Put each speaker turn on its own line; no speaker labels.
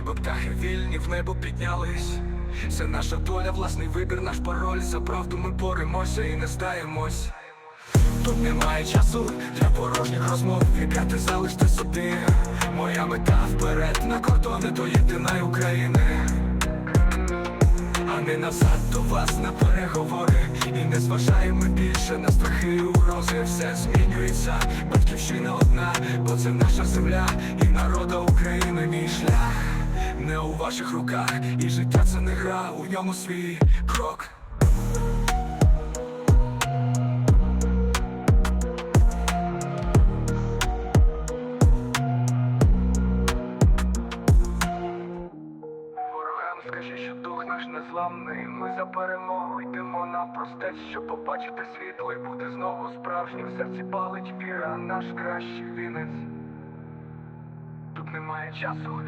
ніби птахи вільні в небо піднялись. Це наша доля, власний вибір, наш пароль. За правду ми боремося і не здаємось. Тут немає часу для порожніх розмов. Вікати залиште собі. Моя мета вперед на кордони до єдиної України. А не назад до вас на переговори. І не зважаємо більше на страхи і угрози. Все змінюється, батьківщина одна, бо це наша земля. І народа Не у ваших руках, і життя це не гра, у ньому свій крок скажи, що дух наш незламний. Ми за перемогу йдемо навпростець, щоб побачити світло і бути знову справжнім. В серці палить віра, наш кращий вінець. Тут немає часу